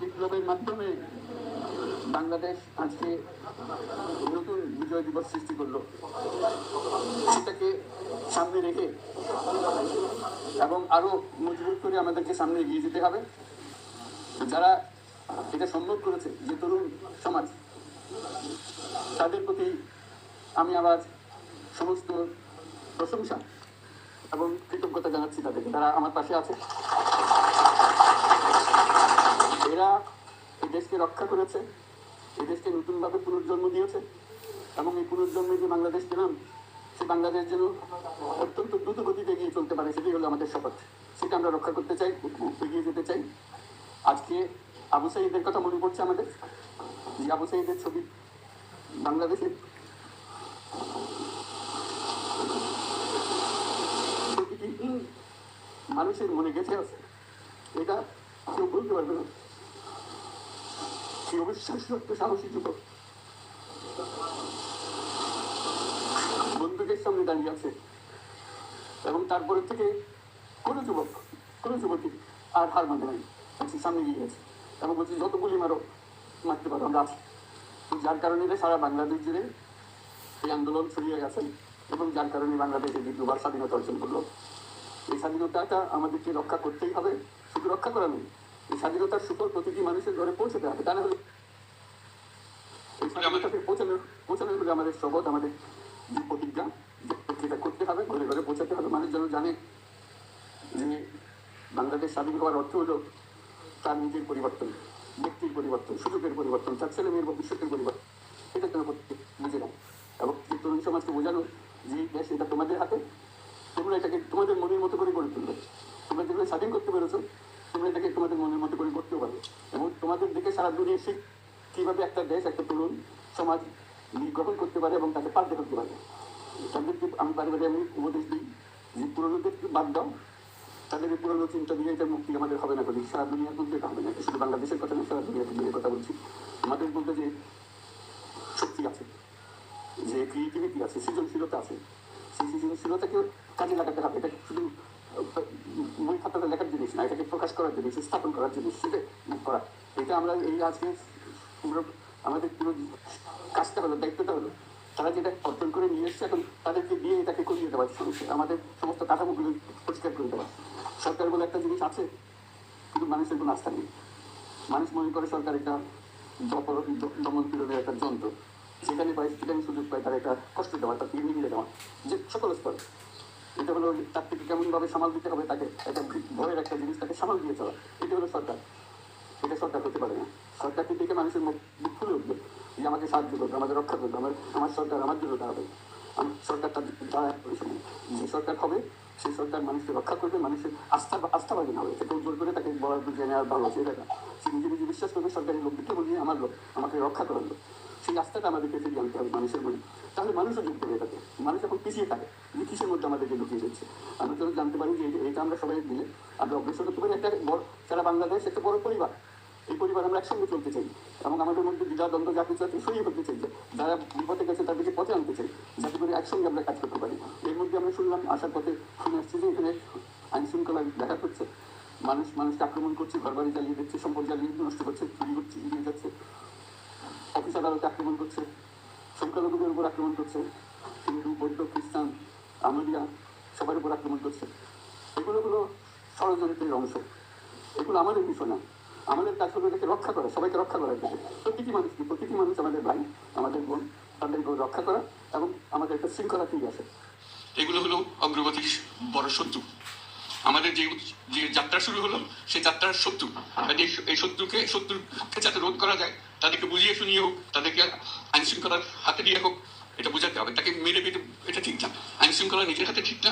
বিপ্লবের মাধ্যমে বাংলাদেশ আজকে নতুন বিজয় দিবস সৃষ্টি করল। সেটাকে সামনে রেখে এবং আরও মজবুত করে আমাদেরকে সামনে এগিয়ে যেতে হবে। যারা এটা সম্ভব করেছে, যে তরুণ সমাজ, তাদের প্রতি আমি আবার সমস্ত প্রশংসা এবং কৃতজ্ঞতা জানাচ্ছি তাদেরকে। তারা আমার পাশে আছে। এরা এই দেশকে রক্ষা করেছে এই দেশকে নতুনভাবে পুনর্জন্ম দিয়েছে এবং এই পুনর্জন্মে যে বাংলাদেশ পেলাম সে বাংলাদেশ যেন অত্যন্ত দ্রুত গতিতে এগিয়ে চলতে পারে, সেটাই হলো আমাদের শপথ। সেটা আমরা রক্ষা করতে চাই, এগিয়ে যেতে চাই। আজকে আবু সাইদের কথা মনে পড়ছে আমাদের, যে আবু সাইদের ছবি বাংলাদেশের মানুষের মনে গেছে আছে এটা কেউ বলতে পারবে না। সে অবিশ্বাস্য একটা সাহসী যুবক বন্দুকের সামনে দাঁড়িয়ে আছে এবং তারপরে থেকে কোনো যুবক কোনো যুবতী আর হার মানে নাই। বলছি সামনে গিয়ে গেছে এবং বলছি যত গুলি মারো মারতে পারো, আমরা আছি। যার কারণে সারা বাংলাদেশ জুড়ে এই আন্দোলন ছড়িয়ে গেছে এবং যার কারণে বাংলাদেশে দ্বিতীয়বার স্বাধীনতা অর্জন করল এই স্বাধীনতাটা আমাদেরকে রক্ষা করতেই হবে শুধু রক্ষা করা এই স্বাধীনতার সুফল প্রতিটি মানুষের ঘরে পৌঁছতে হবে। তা না হলে এই স্বাধীনতাকে পৌঁছানো পৌঁছানো হলে আমাদের শপথ আমাদের যে প্রতিজ্ঞা যে এটা করতে হবে ঘরে ঘরে পৌঁছাতে হবে। মানুষ যেন জানে যে বাংলাদেশ স্বাধীন হওয়ার অর্থ হলো তার নিজের পরিবর্তন ব্যক্তির পরিবর্তন সুযোগের পরিবর্তন তার ছেলে মেয়ের ভবিষ্যতের পরিবর্তন। এটা যেন প্রত্যেক বুঝে নেয় এবং তরুণ সমাজকে বোঝানো যে দেশ এটা তোমাদের হাতে তোমরা এটাকে তোমাদের মনের মতো করে গড়ে তুলবে। তোমরা যেগুলো স্বাধীন করতে পেরেছ তোমরা এটাকে তোমাদের মনের মতো করে করতেও পারবে এবং তোমাদের দিকে সারা দুনিয়া শিখ কীভাবে একটা দেশ, একটা তরুণ সমাজ গ্রহণ করতে পারে এবং তাকে পাল্টে করতে পারে। তাদেরকে আমি বারে বারে আমি উপদেশ দিই যে পুরোনোদের বাদ দাও। তাদের এই পুরোনো চিন্তা দিয়ে এটা মুক্তি আমাদের হবে না করি সারা দুনিয়া এটা হবে না। শুধু বাংলাদেশের কথা না, সারা দুনিয়া তুলতে কথা বলছি। আমাদের বলতে যে শক্তি আছে, যে ক্রিয়েটিভিটি আছে, সৃজনশীলতা আছে, সেই সৃজনশীলতাকে কাজে লাগাতে হবে। এটা শুধু বই লেখার জিনিস না, এটাকে প্রকাশ করার জিনিস, স্থাপন করার জিনিস সেটা করা। এটা আমরা এই আজকে আমাদের পুরো কাজটা হলো, দায়িত্বটা হলো, তারা যেটা অর্জন করে নিয়ে এসছে, এখন তাদেরকে দিয়ে এটাকে করিয়ে দেওয়া আমাদের সমস্ত কাঠামোগুলো পরিষ্কার করে দেওয়া। সরকার বলে একটা জিনিস আছে, কিন্তু মানুষের কোনো আস্থা নেই। মানুষ মনে করে সরকার একটা দমন পীড়নের একটা যন্ত্র সেখানে পায় সেখানে সুযোগ পায় তার একটা কষ্ট দেওয়া, তার তিনি মিলে দেওয়া, যে সকল স্তরে। এটা হলো তার থেকে কেমনভাবে সামাল দিতে হবে, তাকে একটা ভয়ের একটা জিনিস, তাকে সামাল দিয়ে চলা। এটা হলো সরকার। এটা সরকার হতে পারে না। সরকারকে দেখে মানুষের মুখ খুলে উঠবে? যে আমাকে সাহায্য করবে আমাদের রক্ষা করবে, আমার আমার সরকার আমার জন্য দাঁড়াবে। সরকার তার দাঁড়ায় যে সরকার হবে, সেই সরকার মানুষকে রক্ষা করবে, মানুষের আস্থা আস্থাবাদী হবে। এটা জোর করে তাকে বলার বুঝে নেওয়ার ভালো আছে সে নিজে নিজে বিশ্বাস করবে, সরকারি লোক দিতে বলি আমার লোক আমাকে রক্ষা করার লোক সেই আস্থাটা আমাদেরকে ফিরিয়ে আনতে হবে, মানুষের মনে। তাহলে মানুষও যুক্ত হয়ে থাকে, মানুষ এখন পিছিয়ে থাকে, যে কিসের মধ্যে আমাদেরকে লুকিয়ে দিচ্ছে আমরা তো জানতে পারি যে এটা আমরা সবাই মিলে আমরা অগ্রসর হতে পারি। একটা বড় সারা বাংলাদেশ একটা বড় পরিবার। এই পরিবার আমরা একসঙ্গে চলতে চাই এবং আমাদের মধ্যে দ্বিধা দ্বন্দ্ব, যা কিছু আছে সরিয়ে ফেলতে চাই। যারা বিপদে গেছে তাদেরকে পথে আনতে চাই, যাতে করে একসঙ্গে আমরা কাজ করতে পারি। এর মধ্যে আমরা শুনলাম, আসার পথে শুনে আসছি যে এখানে আইন শৃঙ্খলা দেখা করছে মানুষ মানুষকে আক্রমণ করছে ঘর বাড়ি জ্বালিয়ে দিচ্ছে, সম্পদ জ্বালিয়ে নষ্ট করছে, চুরি করছে নিয়ে যাচ্ছে। অফিস আদালতে আক্রমণ করছে, সংখ্যালঘুদের উপর আক্রমণ করছে, হিন্দু, বৌদ্ধ, খ্রিস্টান আমলিয়া সবার উপর আক্রমণ করছে। এগুলো হলো ষড়যন্ত্রের অংশ। এগুলো আমাদের বিষয় না। আমাদের কাজ হলো এটাকে রক্ষা করা, সবাইকে রক্ষা জন্য প্রতিটি মানুষকে, প্রতিটি মানুষ আমাদের ভাই, আমাদের বোন তাদেরকে রক্ষা করা এবং আমাদের একটা শৃঙ্খলা ফিরে আসে এগুলো হলো অগ্রগতির বড় শত্রু। আমাদের যে যে যাত্রা শুরু হলো, সেই যাত্রার শত্রু। এই শত্রুকে শত্রুকে যাতে রোধ করা যায় তাদেরকে বুঝিয়ে শুনিয়ে হোক, তাদেরকে আইন শৃঙ্খলার হাতে দিয়ে হোক এটা বোঝাতে হবে। তাকে মেরে পেটে এটা ঠিক না। আইন শৃঙ্খলা নিজের হাতে ঠিক না